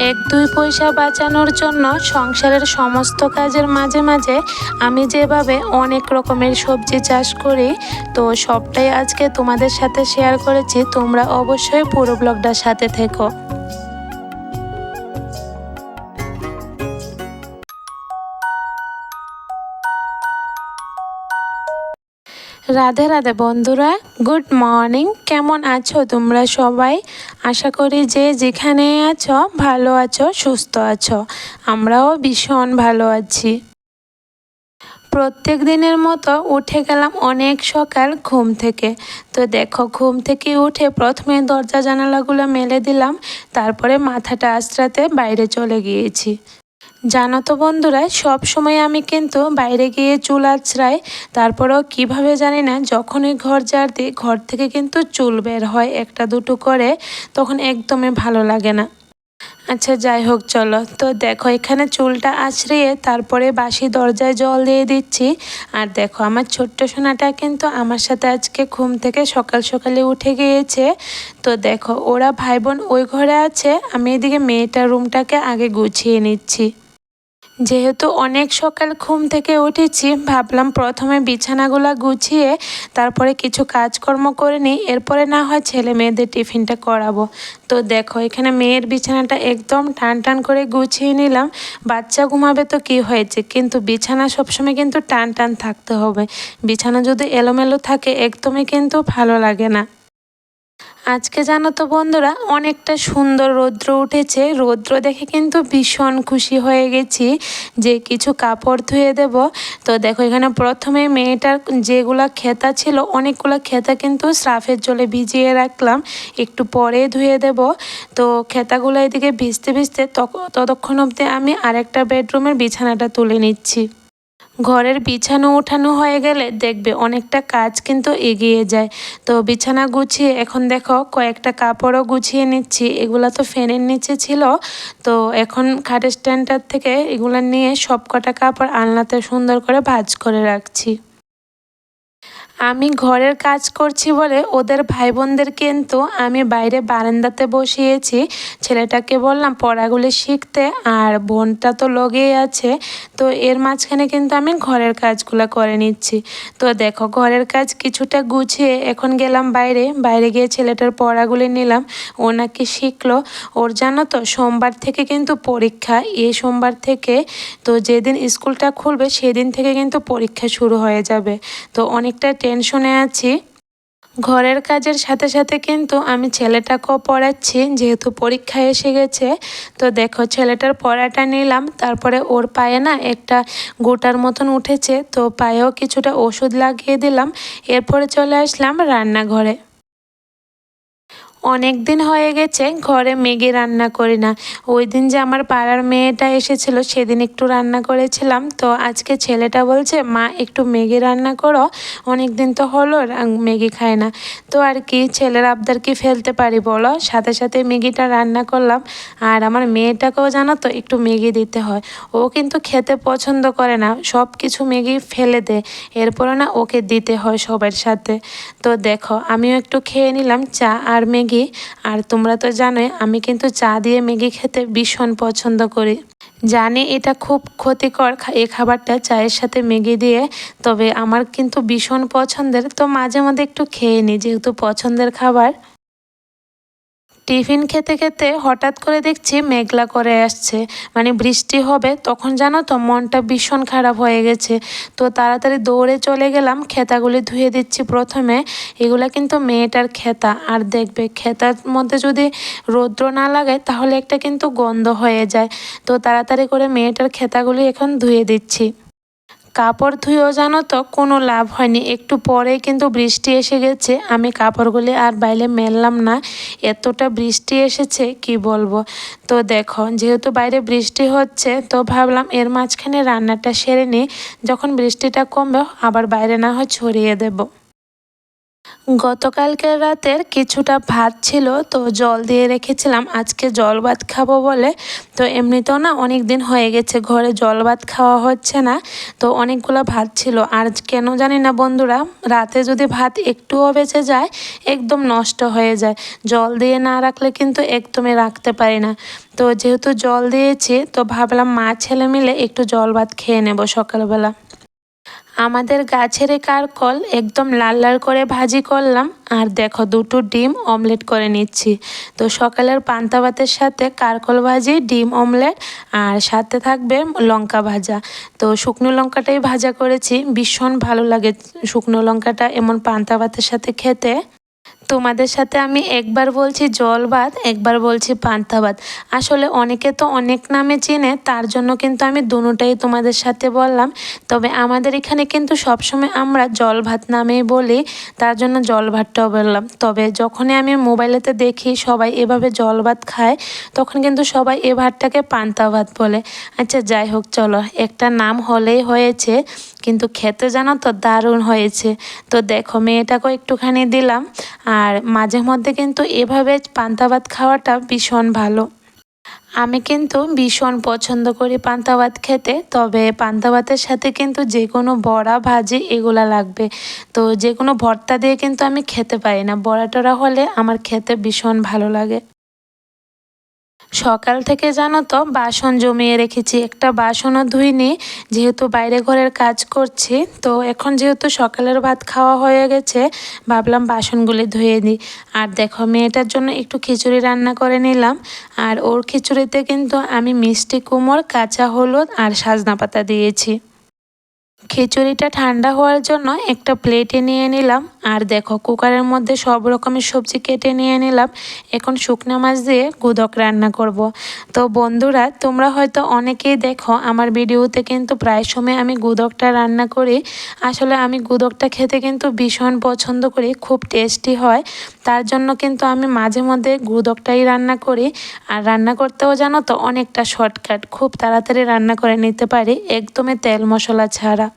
এক, দুই পয়সা বাঁচানোর জন্য সংসারের সমস্ত কাজের মাঝে মাঝে আমি যেভাবে অনেক রকমের সবজি চাষ করি, তো সবটাই আজকে তোমাদের সাথে শেয়ার করেছি। তোমরা অবশ্যই পুরো ব্লগটার সাথে থেকো। রাধে রাধে বন্ধুরা, গুড মর্নিং। কেমন আছো তোমরা সবাই? আশা করি যে যেখানে আছো, ভালো আছো, সুস্থ আছো। আমরাও ভীষণ ভালো আছি। প্রত্যেক দিনের মতো উঠে গেলাম অনেক সকাল ঘুম থেকে। তো দেখো, ঘুম থেকে উঠে প্রথমে দরজা জানালাগুলো মেলে দিলাম, তারপরে মাথাটা আশ্রাতে বাইরে চলে গিয়েছি। জানো তো বন্ধুরা, সব সময় আমি কিন্তু বাইরে গিয়ে চুল আছড়াই, তারপরেও কীভাবে জানি না, যখনই ঘর ঝাড় দিই, ঘর থেকে কিন্তু চুল বের হয় একটা দুটো করে, তখন একদমই ভালো লাগে না। আচ্ছা যাই হোক, চলো। তো দেখো, এখানে চুলটা আছড়িয়ে তারপরে বাসি দরজায় জল দিয়ে দিচ্ছি। আর দেখো, আমার ছোট্ট সোনাটা কিন্তু আমার সাথে আজকে ঘুম থেকে সকাল সকালে উঠে গিয়েছে। তো দেখো, ওরা ভাই বোন ওই ঘরে আছে, আমি এদিকে মেয়েটার রুমটাকে আগে গুছিয়ে নিচ্ছি। যেহেতু অনেক সকাল ঘুম থেকে উঠেছি, ভাবলাম প্রথমে বিছানাগুলো গুছিয়ে তারপরে কিছু কাজকর্ম করে নিই, এরপরে না হয় ছেলে মেয়েদের টিফিনটা করাবো। তো দেখো, এখানে মেয়ের বিছানাটা একদম টান টান করে গুছিয়ে নিলাম, বাচ্চা ঘুমাবে তো কি হয়েছে? কিন্তু বিছানা সবসময় কিন্তু টান টান থাকতে হবে। বিছানা যদি এলোমেলো থাকে, একদমই কিন্তু ভালো লাগে না। আজকে জানো তো বন্ধুরা, অনেকটা সুন্দর রৌদ্র উঠেছে। রৌদ্র দেখে কিন্তু ভীষণ খুশি হয়ে গেছি যে কিছু কাপড় ধুয়ে দেব। তো দেখো, এখানে প্রথমে মেয়েটার যেগুলা খেতা ছিল, অনেকগুলো খেতা কিন্তু স্রাফের জলে ভিজিয়ে রাখলাম। একটু পরে ধুয়ে দেব। তো খেতাগুলো এদিকে ভিজতে ভিজতে ততক্ষণ অবধি আমি আরেকটা বেডরুমের বিছানাটা তুলে নিচ্ছি। ঘরের বিছানো উঠানো হয়ে গেলে দেখবে অনেকটা কাজ কিন্তু এগিয়ে যায়। তো বিছানা গুছিয়ে এখন দেখো কয়েকটা কাপড়ও গুছিয়ে নিচ্ছি। এগুলা তো ফ্যানের নিচে ছিল। তো এখন খাটের স্ট্যান্ডার থেকে এগুলা নিয়ে সব কটা কাপড় আলনাতে সুন্দর করে ভাজ করে রাখছি। আমি ঘরের কাজ করছি বলে ওদের ভাই বোনদের কিন্তু আমি বাইরে বারান্দাতে বসিয়েছি। ছেলেটাকে বললাম, পড়াগুলি শিখতে আর বোনটা তো লগেই আছে। তো এর মাঝখানে কিন্তু আমি ঘরের কাজগুলো করে নিচ্ছি। তো দেখো, ঘরের কাজ কিছুটা গুছিয়ে এখন গেলাম বাইরে। বাইরে গিয়ে ছেলেটার পড়াগুলি নিলাম। ও নাকি শিখলো। ওর জানো তো, সোমবার থেকে কিন্তু পরীক্ষা। এই সোমবার থেকে তো যেদিন স্কুলটা খুলবে, সেদিন থেকে কিন্তু পরীক্ষা শুরু হয়ে যাবে। তো অনেকটা টেনশনে আছি। ঘরের কাজের সাথে সাথে কিন্তু আমি ছেলেটাকেও পড়াচ্ছি, যেহেতু পরীক্ষা এসে গেছে। তো দেখো, ছেলেটার পড়াটা নিলাম, তারপরে ওর পায়ে না একটা গোটার মতন উঠেছে, তো পায়েও কিছুটা ওষুধ লাগিয়ে দিলাম। এরপরে চলে আসলাম রান্নাঘরে। অনেক দিন হয়ে গেছে, ঘরে ম্যাগি রান্না করি না। ওই দিন যে আমার পাড়ার মেয়েটা এসেছিল, সেদিন একটু রান্না করেছিলাম। তো আজকে ছেলেটা বলছে, মা, একটু ম্যাগি রান্না করো, অনেক দিন তো হলো ম্যাগি খায় না। তো আর কি, ছেলের আবদার কি ফেলতে পারি বলো? সাথে সাথে ম্যাগিটা রান্না করলাম। আর আমার মেয়েটাকেও জানো তো, একটু ম্যাগি দিতে হয়। ও কিন্তু খেতে পছন্দ করে না সব কিছু ম্যাগি ফেলে দেয়। এরপরে না ওকে দিতে হয় সবার সাথে। তো দেখো, আমিও একটু খেয়ে নিলাম চা। আর ম্যাগি ম্যাগি। আর তোমরা তো জানোই, আমি কিন্তু চা দিয়ে ম্যাগি খেতে ভীষণ পছন্দ করি। জানি এটা খুব ক্ষতিকর এ খাবারটা চায়ের সাথে ম্যাগি দিয়ে, তবে আমার কিন্তু ভীষণ পছন্দের। তো মাঝে মধ্যে একটু খেয়ে নিই যেহেতু পছন্দের খাবার। টিফিন খেতে খেতে হঠাৎ করে দেখছি মেঘলা করে আসছে। মানে বৃষ্টি হবে, তখন জানো তো মনটা ভীষণ খারাপ হয়ে গেছে। তো তাড়াতাড়ি দৌড়ে চলে গেলাম, খেতাগুলি ধুয়ে দিচ্ছি প্রথমে। এগুলা কিন্তু মেয়েটার খেতা। আর দেখবে, খেতার মধ্যে যদি রৌদ্র না লাগে, তাহলে একটা কিন্তু গন্ধ হয়ে যায়। তো তাড়াতাড়ি করে মেয়েটার খেতাগুলি এখন ধুয়ে দিচ্ছি। কাপড় ধুয়েও জানো তো, কোনো লাভ হয়নি। একটু পরে কিন্তু বৃষ্টি এসে গেছে। আমি কাপড়গুলি আর বাইরে মেললাম না। এতটা বৃষ্টি এসেছে, কি বলব? তো দেখো, যেহেতু বাইরে বৃষ্টি হচ্ছে, তো ভাবলাম এর মাঝখানে রান্নাটা সেরে নিই। যখন বৃষ্টিটা কমবে, আবার বাইরে না হয় ছড়িয়ে দেবো। গতকালকের রাতের কিছুটা ভাত ছিল, তো জল দিয়ে রেখেছিলাম। আজকে জল ভাত খাব বলে, তো এমনিতেও না অনেক দিন হয়ে গেছে, ঘরে জল ভাত খাওয়া হচ্ছে না, তো অনেকগুলো ভাত ছিল। আর কেন জানি না বন্ধুরা, রাতে যদি ভাত একটুও বেঁচে যায়, একদম নষ্ট হয়ে যায়। জল দিয়ে না রাখলে কিন্তু একদমই রাখতে পারি না। তো যেহেতু জল দিয়েছি, তো ভাবলাম মা ছেলে মিলে একটু জল ভাত খেয়ে নেব সকালবেলা। আমাদের গাছের কারকল একদম লাল লাল করে ভাজি করলাম। আর দেখো, দুটো ডিম অমলেট করে নিচ্ছি। তো সকালের পান্তা ভাতের সাথে কারকল ভাজি, ডিম অমলেট, আর সাথে থাকবে লঙ্কা ভাজা। তো শুকনো লঙ্কাটাই ভাজা করেছি। ভীষণ ভালো লাগে শুকনো লঙ্কাটা এমন পান্তা ভাতের সাথে খেতে। তোমাদের সাথে আমি একবার বলছি জল ভাত, একবার বলছি পান্তা ভাত। আসলে অনেকে তো অনেক নামে চেনে, তার জন্য কিন্তু আমি দুটাই তোমাদের সাথে বললাম। তবে আমাদের এখানে কিন্তু সবসময় আমরা জল ভাত নামেই বলি, তার জন্য জল ভাতটাও বললাম। তবে যখনই আমি মোবাইলেতে দেখি সবাই এভাবে জল ভাত খায়, তখন কিন্তু সবাই এ ভাতটাকে পান্তা ভাত বলে। আচ্ছা যাই হোক, চলো। একটা নাম হলেই হয়েছে। কিন্তু খেতে জানো তো দারুণ হয়েছে। তো দেখো, মেয়েটাকেও একটুখানি দিলাম। আর মাঝে মধ্যে কিন্তু এভাবে পান্তা ভাত খাওয়াটা ভীষণ ভালো। আমি কিন্তু ভীষণ পছন্দ করি পান্তা ভাত খেতে, তবে পান্তা ভাতের সাথে কিন্তু যে কোনো বড়া, ভাজি এগুলা লাগবে। তো যে কোনো ভর্তা দিয়ে কিন্তু আমি খেতে পারি না। বড়া টড়া হলে আমার খেতে ভীষণ ভালো লাগে। সকাল থেকে জানো তো, বাসন জমিয়ে রেখেছি। একটা বাসনও ধুইনি, যেহেতু বাইরে ঘরের কাজ করছি, তো এখন যেহেতু সকালের ভাত খাওয়া হয়ে গেছে, ভাবলাম বাসনগুলি ধুয়ে দিই আর দেখো, মেয়েটার জন্য একটু খিচুড়ি রান্না করে নিলাম। আর ওর খিচুড়িতে কিন্তু আমি মিষ্টি কুমড়, কাঁচা হলুদ আর সাজনা পাতা দিয়েছি। খিচুড়িটা ঠান্ডা হওয়ার জন্য একটা প্লেটে নিয়ে নিলাম। আর দেখো, কুকারের মধ্যে সব রকমের সবজি কেটে নিয়ে নিলাম। এখন শুকনো মাছ দিয়ে গুদক রান্না করব। তো বন্ধুরা, তোমরা হয়তো অনেকেই দেখো, আমার ভিডিওতে কিন্তু প্রায় সময় আমি গুদকটা রান্না করি। আসলে আমি গুদকটা খেতে কিন্তু ভীষণ পছন্দ করি, খুব টেস্টি হয়। তার জন্য কিন্তু আমি মাঝে মধ্যে গুদকটাই রান্না করি। আর রান্না করতেও জানো তো, অনেকটা শর্টকাট খুব তাড়াতাড়ি রান্না করে নিতে পারি, একদমই তেল মশলা ছাড়া।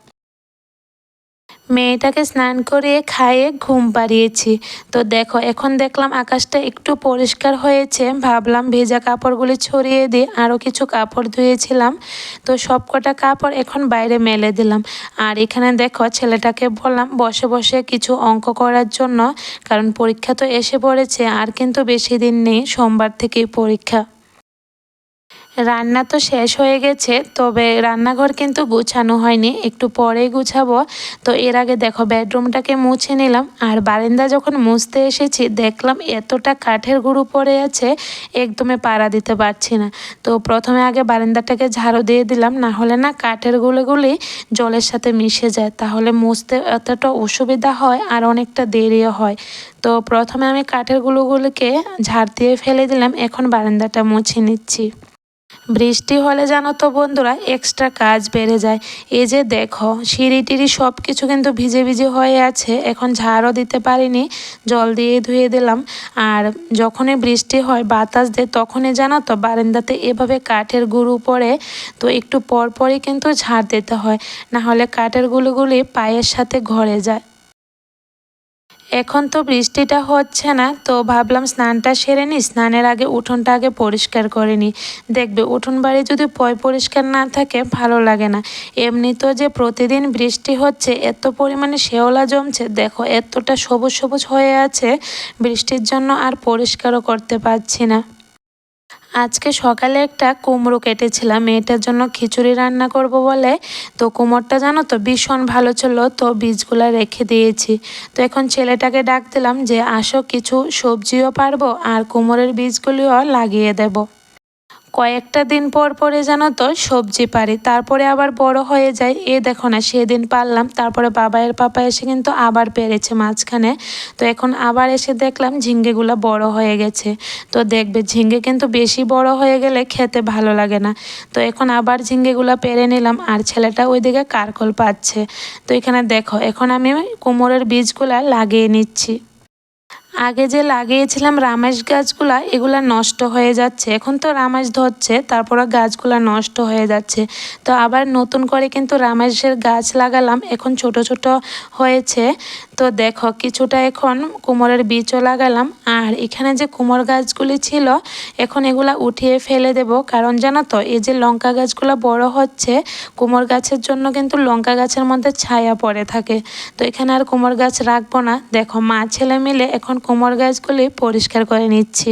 মেয়েটাকে স্নান করিয়ে খাইয়ে ঘুম পাড়িয়েছি। তো দেখো, এখন দেখলাম আকাশটা একটু পরিষ্কার হয়েছে। ভাবলাম ভেজা কাপড়গুলি ছড়িয়ে দিয়ে আরও কিছু কাপড় ধুয়েছিলাম। তো সব কটা কাপড় এখন বাইরে মেলে দিলাম। আর এখানে দেখো, ছেলেটাকে বললাম, বসে বসে কিছু অঙ্ক করার জন্য, কারণ পরীক্ষা তো এসে পড়েছে, আর কিন্তু বেশি দিন নেই, সোমবার থেকেই পরীক্ষা। রান্না তো শেষ হয়ে গেছে, তবে রান্নাঘর কিন্তু গুছানো হয়নি, একটু পরেই গুছাবো। তো এর আগে দেখো বেডরুমটাকে মুছে নিলাম, আর বারিন্দা যখন মুছতে এসেছি, দেখলাম এতটা কাঠের গুঁড়ো পড়ে আছে একদমই পাড়া দিতে পারছি না। তো প্রথমে আগে বারিন্দাটাকে ঝাড়ু দিয়ে দিলাম, না হলে না কাঠের গুলোগুলি জলের সাথে মিশে যায়, তাহলে মুছতে এতটা অসুবিধা হয় আর অনেকটা দেরিও হয়। তো প্রথমে আমি কাঠের গুলোগুলোকে ঝাড় দিয়ে ফেলে দিলাম, এখন বারান্দাটা মুছে নিচ্ছি। বৃষ্টি হলে জানো তো বন্ধুরা এক্সট্রা কাজ বেড়ে যায়। এই যে দেখো, সিঁড়ি টিড়ি সব কিছু কিন্তু ভিজে ভিজে হয়ে আছে, এখন ঝাড়ও দিতে পারিনি, জল দিয়ে ধুয়ে দিলাম। আর যখনই বৃষ্টি হয় বাতাস দেয়, তখনই জানো তো বারান্দাতে এভাবে কাঠের গুঁড়ো পড়ে, তো একটু পর পরই কিন্তু ঝাড় দিতে হয়। না হলে কাঠের গুলোগুলি পায়ের সাথে ঘরে যায়। এখন তো বৃষ্টিটা হচ্ছে না, তো ভাবলাম স্নানটা সেরে নিই স্নানের আগে উঠোনটা আগে পরিষ্কার করে নিই দেখবে উঠোন বাড়ি যদি পয় পরিষ্কার না থাকে, ভালো লাগে না। এমনি তো যে প্রতিদিন বৃষ্টি হচ্ছে, এত পরিমাণে শেওলা জমছে, দেখো এতটা সবুজ সবুজ হয়ে আছে, বৃষ্টির জন্য আর পরিষ্কারও করতে পারছি না। আজকে সকালে একটা কুমড়ো কেটেছিলাম মেয়েটার জন্য খিচুড়ি রান্না করব বলে। তো কুমড়টা জানো তো ভীষণ ভালো ছিল, তো বীজগুলো রেখে দিয়েছি। তো এখন ছেলেটাকে ডাক দিলাম যে, আসো, কিছু সবজিও পারব আর কুমড়ের বীজগুলিও লাগিয়ে দেবো। কয়েকটা দিন পর পরে জানো তো, সবজি পারি। তারপরে আবার বড় হয়ে যায়। এ দেখো না, সেদিন পারলাম। তারপরে বাবায়ের পাপা এসে কিন্তু আবার পেরেছে মাঝখানে। তো এখন আবার এসে দেখলাম ঝিঙ্গেগুলো বড় হয়ে গেছে। তো দেখবে, ঝিঙ্গে কিন্তু বেশি বড় হয়ে গেলে খেতে ভালো লাগে না। তো এখন আবার ঝিঙ্গেগুলো পেরে নিলাম। আর ছেলেটা ওইদিকে কারকল পাচ্ছে। তো এখানে দেখো, এখন আমি কোমরের বীজগুলা লাগিয়ে নিচ্ছি। আগে যে লাগিয়েছিলাম রামেশ গাছগুলা, এগুলা নষ্ট হয়ে যাচ্ছে। এখন তো রামেশ ধরছে, তারপরে গাছগুলা নষ্ট হয়ে যাচ্ছে। তো আবার নতুন করে কিন্তু রামেশের গাছ লাগালাম, এখন ছোট ছোট হয়েছে। তো দেখো, কিছুটা এখন কুমোরের বীজও লাগালাম। আর এখানে যে কুমোর গাছগুলি ছিল, এখন এগুলা উঠিয়ে ফেলে দেব। কারণ জানো তো, এই যে লঙ্কা গাছগুলো বড় হচ্ছে, কুমোর গাছের জন্য কিন্তু লঙ্কা গাছের মধ্যে ছায়া পড়ে থাকে। তো এখানে আর কুমোর গাছ রাখব না। দেখো, মা ছেলে মিলে এখন কুমোর গাছগুলি পরিষ্কার করে নিচ্ছি।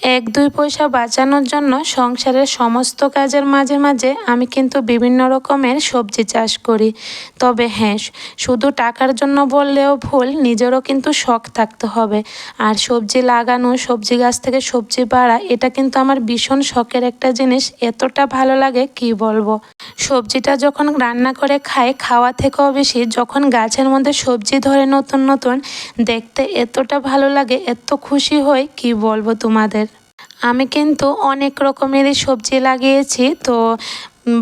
এক, দুই পয়সা বাঁচানোর জন্য সংসারের সমস্ত কাজের মাঝে মাঝে আমি কিন্তু বিভিন্ন রকমের সবজি চাষ করি। তবে হ্যাঁ শুধু টাকার জন্য বললেও ভুল, নিজেরও কিন্তু শখ থাকতে হবে। আর সবজি লাগানো, সবজি গাছ থেকে সবজি বাড়া, এটা কিন্তু আমার ভীষণ শখের একটা জিনিস। এতটা ভালো লাগে, কি বলব? সবজিটা যখন রান্না করে খাই, খাওয়া থেকেও বেশি, যখন গাছের মধ্যে সবজি ধরে নতুন নতুন, দেখতে এতটা ভালো লাগে, এত খুশি হই, কি বলব তোমাদের? আমি কিন্তু অনেক রকমেরই সবজি লাগিয়েছি, তো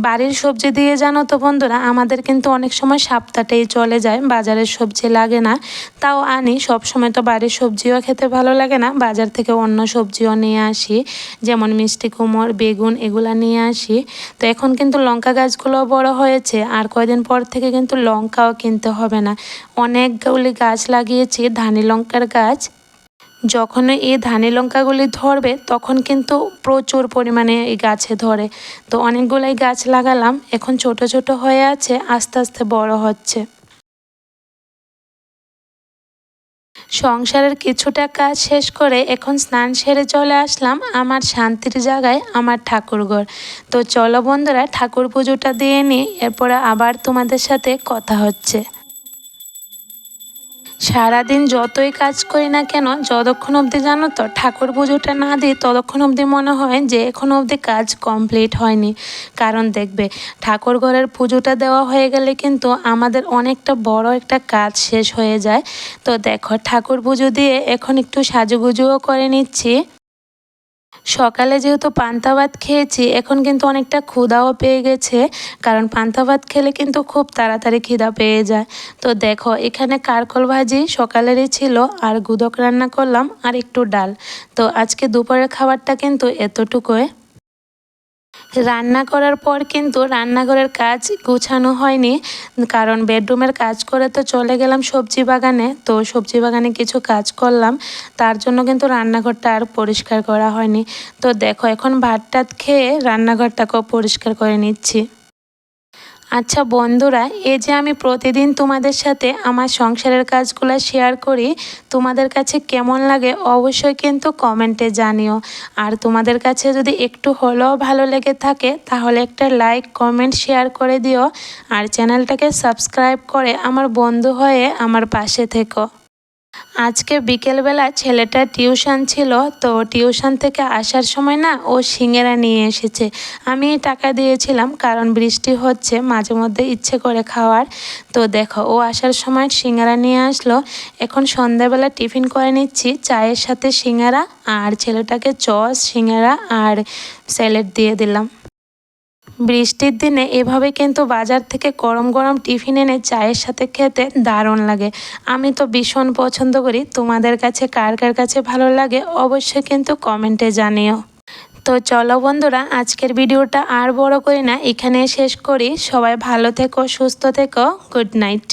বাড়ির সবজি দিয়ে জানো তো বন্ধুরা, আমাদের কিন্তু অনেক সময় সপ্তাহটাই চলে যায়, বাজারের সবজি লাগে না। তাও আনি সব সময় তো বাড়ির সবজিও খেতে ভালো লাগে না, বাজার থেকে অন্য সবজিও নিয়ে আসি, যেমন মিষ্টি কুমড়, বেগুন এগুলো নিয়ে আসি। তো এখন কিন্তু লঙ্কা গাছগুলো বড় হয়েছে, আর কয়দিন পর থেকে কিন্তু লঙ্কাও কিনতে হবে না। অনেকগুলি গাছ লাগিয়েছি, ধানি লঙ্কার গাছ যখন এই ধানি লঙ্কাগুলি ধরবে, তখন কিন্তু প্রচুর পরিমাণে এই গাছে ধরে। তো অনেকগুলাই গাছ লাগালাম, এখন ছোট ছোট হয়ে আছে, আস্তে আস্তে বড় হচ্ছে। সংসারের কিছুটা কাজ শেষ করে এখন স্নান সেরে চলে আসলাম আমার শান্তির জায়গায়, আমার ঠাকুরঘর। তো চলো বন্ধুরা, ঠাকুর পুজোটা দিয়ে নিই, এরপরে আবার তোমাদের সাথে কথা হচ্ছে। সারাদিন যতই কাজ করি না কেন, যতক্ষণ অবধি জানো তো, ঠাকুর পুজোটা না দিই, ততক্ষণ অবধি মনে হয় যে এখন অবধি কাজ কমপ্লিট হয়নি। কারণ দেখবে, ঠাকুর ঘরের পুজোটা দেওয়া হয়ে গেলে কিন্তু আমাদের অনেকটা বড় একটা কাজ শেষ হয়ে যায়। তো দেখো, ঠাকুর পুজো দিয়ে এখন একটু সাজুগুজুও করে নিচ্ছি। সকালে যেহেতু পান্তা ভাত খেয়েছি, এখন কিন্তু অনেকটা ক্ষুদাও পেয়ে গেছে, কারণ পান্তা ভাত খেলে কিন্তু খুব তাড়াতাড়ি খিদা পেয়ে যায়। তো দেখো, এখানে কারকল ভাজি সকালেরই ছিল, আর গুদক রান্না করলাম, আর একটু ডাল। তো আজকে দুপুরের খাবারটা কিন্তু এতটুকুই। রান্না করার পর কিন্তু রান্নাঘরের কাজ গুছানো হয়নি, কারণ বেডরুমের কাজ করে তো চলে গেলাম সবজি বাগানে, তো সবজি বাগানে কিছু কাজ করলাম, তার জন্য কিন্তু রান্নাঘরটা আর পরিষ্কার করা হয়নি। তো দেখো, এখন ভাত টাত খেয়ে রান্নাঘরটাকেও পরিষ্কার করে নিচ্ছি। আচ্ছা বন্ধুরা, এ যে আমি প্রতিদিন তোমাদের সাথে আমার সংসারের কাজগুলো শেয়ার করি, তোমাদের কাছে কেমন লাগে অবশ্যই কিন্তু কমেন্টে জানিও। আর তোমাদের কাছে যদি একটু হলেও ভালো লেগে থাকে, তাহলে একটা লাইক কমেন্ট শেয়ার করে দিও। আর চ্যানেলটাকে সাবস্ক্রাইব করে আমার বন্ধু হয়ে আমার পাশে থেকো। আজকে বিকেলবেলা ছেলেটা টিউশন ছিল, তো টিউশন থেকে আসার সময় না ও সিঙেরা নিয়ে এসেছে। আমি টাকা দিয়েছিলাম, কারণ বৃষ্টি হচ্ছে, মাঝে মধ্যে ইচ্ছে করে খাওয়ার। তো দেখো, ও আসার সময় সিঙ্গারা নিয়ে আসলো। এখন সন্ধ্যাবেলা টিফিন করে নিচ্ছি, চায়ের সাথে সিঙ্গারা আর ছেলেটাকে চস, সিঙ্গারা আর স্যালেড দিয়ে দিলাম। বৃষ্টির দিনে এভাবে কিন্তু বাজার থেকে গরম গরম টিফিন এনে চায়ের সাথে খেতে দারুণ লাগে। আমি তো ভীষণ পছন্দ করি। তোমাদের কাছে কার কার কাছে ভালো লাগে অবশ্যই কিন্তু কমেন্টে জানিও। তো চলো বন্ধুরা, আজকের ভিডিওটা আর বড় করি না এখানে শেষ করি। সবাই ভালো থেকো, সুস্থ থেকো, গুড নাইট।